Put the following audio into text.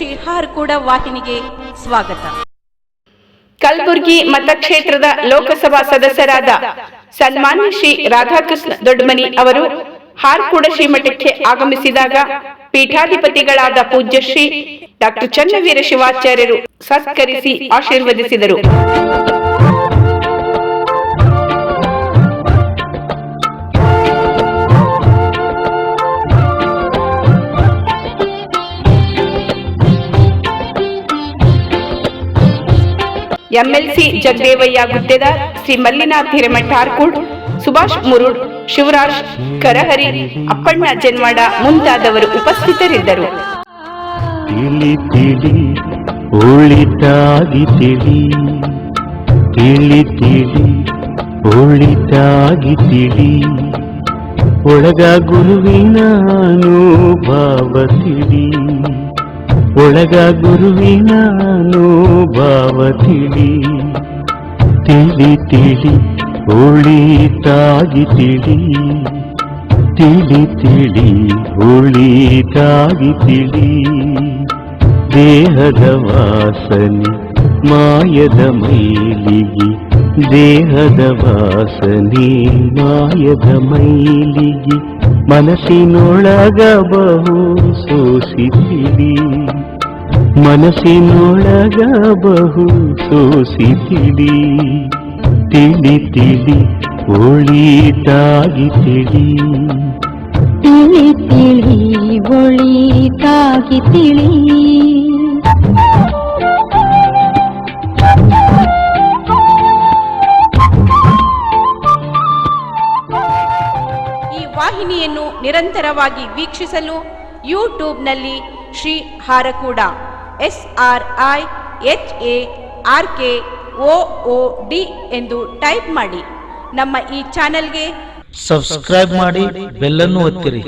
ಶ್ರೀ ಹಾರ್ಕೂಡ ವಾಹಿನಿಗೆ ಸ್ವಾಗತ. ಕಲಬುರಗಿ ಮತಕ್ಷೇತ್ರದ ಲೋಕಸಭಾ ಸದಸ್ಯರಾದ ಸನ್ಮಾನ್ಯ ಶ್ರೀ ರಾಧಾಕೃಷ್ಣ ದೊಡ್ಡಮನಿ ಅವರು ಹಾರ್ಕೂಡ ಶ್ರೀಮಠಕ್ಕೆ ಆಗಮಿಸಿದಾಗ ಪೀಠಾಧಿಪತಿಗಳಾದ ಪೂಜ್ಯ ಶ್ರೀ ಡಾಕ್ಟರ್ ಚನ್ನವೀರ ಶಿವಾಚಾರ್ಯರು ಸತ್ಕರಿಸಿ ಆಶೀರ್ವದಿಸಿದರು. ಎಂಎಲ್ಸಿ ಜಗದೇವಯ್ಯ ಗುತ್ತೇದಾರ್ ಶ್ರೀ ಮಲ್ಲಿನಾಥ್ ಹಿರೇಮಠ ಆರ್ಕೂಡ್ ಸುಭಾಷ್ ಮುರುಡ್, ಶಿವರಾಜ್ ಕರಹರಿ, ಅಪ್ಪಣ್ಣ ಜನ್ವಾಡ ಮುಂತಾದವರು ಉಪಸ್ಥಿತರಿದ್ದರು. ಒಳಿತಾಗಿ ತಿಳಿ ಒಳಗ ಗುರುವಿನ ಅನುಭವ ಒಳಗ ಗುರುವಿನ ಅನುಭವ ತಿಳಿ ತಿಳಿ ತಿಳಿ ಒಳಿತಾಗಿ ತಿಳಿ. ತಿಳಿ ತಿಳಿ, ಉಳಿತಾಗಿ ತಿಳಿ. ದೇಹದ ವಾಸನೆ ಮಾಯದ ಮೈಲಿಗೆ. ದೇಹದ ವಾಸನೆ ಮಾಯದ ಮೈಲಿಗೆ. ಮನಸ್ಸಿನೊಳಗ ಬಹು ಸೋಸಿತಿಳಿ ಮನಸ್ಸಿನೊಳಗ ಸೋಸಿ ತಿಳಿ ತಿಳಿ ತಿಳಿ ಒಳಿತಾಗಿ ತಿಳಿ. ತಿಳಿ ತಿಳಿ ಒಳಿತಾಗಿ ತಿಳಿ. ಈ ವಾಹಿನಿಯನ್ನು ನಿರಂತರವಾಗಿ ವೀಕ್ಷಿಸಲು ಯೂಟ್ಯೂಬ್ನಲ್ಲಿ Shri Harakuda. S R I H A R K O O D ಎಂದು ಟೈಪ್ ಮಾಡಿ ನಮ್ಮ ಈ ಚಾನೆಲ್ಗೆ ಸಬ್ಸ್ಕ್ರೈಬ್ ಮಾಡಿ ಬೆಲ್ಲನ್ನು ಒತ್ತಿರಿ.